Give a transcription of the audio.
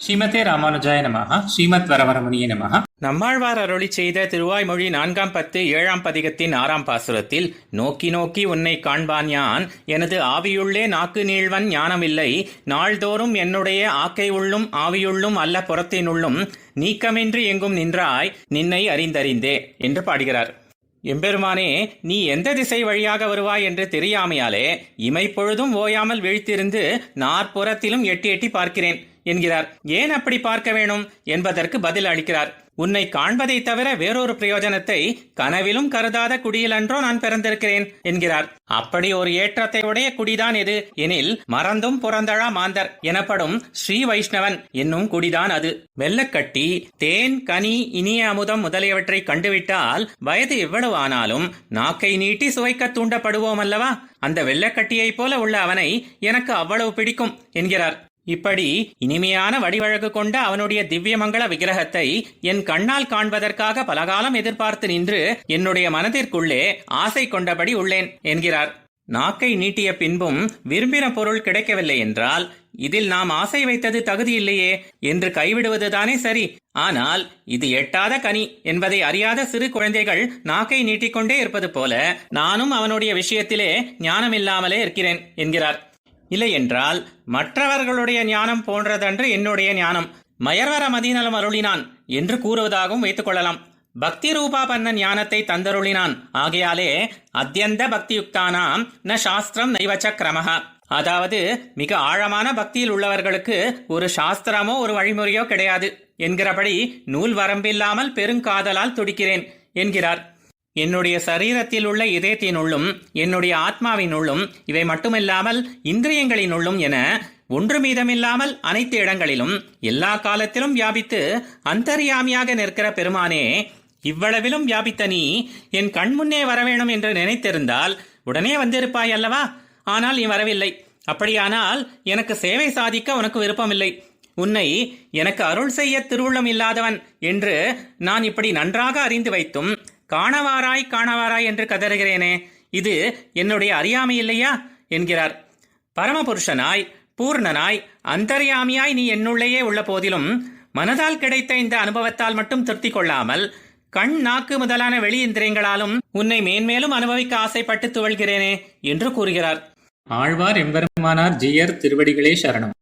ஸ்ரீமதே ராமானுஜாய நமஹ ஸ்ரீமத் வரவரமுனிய நமஹ. நம்மாழ்வார் அருளி செய்த திருவாய்மொழி நான்காம் பத்து ஏழாம் பதிகத்தின் ஆறாம் பாசுரத்தில் நோக்கி நோக்கி உன்னை காண்பான் யான் எனது ஆவியுள்ளே நாக்கு நீழ்வன் ஞானமில்லை நாள்தோறும் என்னுடைய ஆக்கை உள்ளும் ஆவியுள்ளும் அல்ல புறத்தினுள்ளும் நீக்கமின்றி எங்கும் நின்றாய் நின்னை அறிந்தறிந்தே என்று பாடுகிறார். எம்பெருமானே நீ எந்த திசை வழியாக வருவாய் என்று தெரியாமையாலே இமைப்பொழுதும் ஓயாமல் விழித்திருந்து நாற்புறத்திலும் எட்டி எட்டி பார்க்கிறேன். என்கிறார். ஏன் அப்படி பார்க்க வேணும்? என்பதற்கு பதில் அளிக்கிறார். உன்னை காண்பதை தவிர வேறொரு பிரயோஜனத்தை கனவிலும் கருதாத குடியில் அன்றோ நான் பிறந்திருக்கிறேன் என்கிறார். அப்படி ஒரு ஏற்றத்தை உடைய குடிதான் எது? எனில் மறந்தும் புறந்தழா மாந்தர் எனப்படும் ஸ்ரீ வைஷ்ணவன் என்னும் குடிதான் அது. வெள்ளக்கட்டி தேன் கனி இனிய அமுதம் முதலியவற்றை கண்டுவிட்டால் வயது எவ்வளவு ஆனாலும் நாக்கை நீட்டி சுவைக்க தூண்டப்படுவோம் அல்லவா? அந்த வெள்ளக்கட்டியைப் போல உள்ள அவனை எனக்கு அவ்வளவு பிடிக்கும் என்கிறார். இப்படி இனிமையான வடிவழகு கொண்ட அவனுடைய திவ்யமங்கள விக்கிரகத்தை என் கண்ணால் காண்பதற்காக பலகாலம் எதிர்பார்த்து நின்று என்னுடைய மனதிற்குள்ளே ஆசை கொண்டபடி உள்ளேன் என்கிறார். நாக்கை நீட்டிய பின்பும் விரும்பின பொருள் கிடைக்கவில்லை என்றால் இதில் நாம் ஆசை வைத்தது தகுதி இல்லையே என்று கைவிடுவதுதானே சரி. ஆனால் இது எட்டாத கனி என்பதை அறியாத சிறு குழந்தைகள் நாக்கை நீட்டிக்கொண்டே இருப்பது போல நானும் அவனுடைய விஷயத்திலே ஞானமில்லாமலே இருக்கிறேன் என்கிறார். இல்லை என்றால் மற்றவர்களுடைய ஞானம் போன்றதன்று என்னுடைய ஞானம். மயர்வர மதிநலம் அருளினான் என்று கூறுவதாகவும் வைத்துக் கொள்ளலாம் பக்தி ரூபா பண்ண ஞானத்தை தந்தருளினான். ஆகையாலே அத்தியந்த பக்தியுக்தானாம் ந சாஸ்திரம் நைவச்ச கிரமஹ அதாவது மிக ஆழமான பக்தியில் உள்ளவர்களுக்கு ஒரு சாஸ்திரமோ ஒரு வழிமுறையோ கிடையாது. என்கிறபடி நூல் வரம்பில்லாமல் பெருங்காதலால் துடிக்கிறேன் என்கிறார். என்னுடைய சரீரத்தில் உள்ள இதயத்தினுள்ளும் என்னுடைய ஆத்மாவினுள்ளும் இவை மட்டுமில்லாமல் இந்திரியங்களினுள்ளும் என ஒன்று மீதமில்லாமல் அனைத்து இடங்களிலும் எல்லா காலத்திலும் வியாபித்து அந்தரியாமியாக நிற்கிற பெருமானே இவ்வளவிலும் வியாபித்த நீ என் கண்முன்னே வரவேணும் என்று நினைத்திருந்தால் உடனே வந்திருப்பாய் அல்லவா? ஆனால் நீ வரவில்லை. அப்படியானால் எனக்கு சேவை சாதிக்க உனக்கு விருப்பமில்லை. உன்னை எனக்கு அருள் செய்ய திருவுள்ளம் இல்லாதவன் என்று நான் இப்படி நன்றாக அறிந்து வைத்தும் காணவாராய் காணவாராய் என்று கதறுகிறேனே இது என்னுடைய அறியாமை இல்லையா? என்கிறார். பரமபுருஷனாய் பூர்ணனாய் அந்தர்யாமியாய் நீ என்னுள்ளேயே உள்ள போதிலும் மனதால் கிடைத்த இந்த அனுபவத்தால் மட்டும் திருப்தி கொள்ளாமல் கண் நாக்கு முதலான வெளி இந்திரியங்களாலும் உன்னை மேன்மேலும் அனுபவிக்க ஆசைப்பட்டு துவள்கிறேனே என்று கூறுகிறார். ஆழ்வார் எம்பெருமானார் ஜியர் திருவடிகளே சரணம்.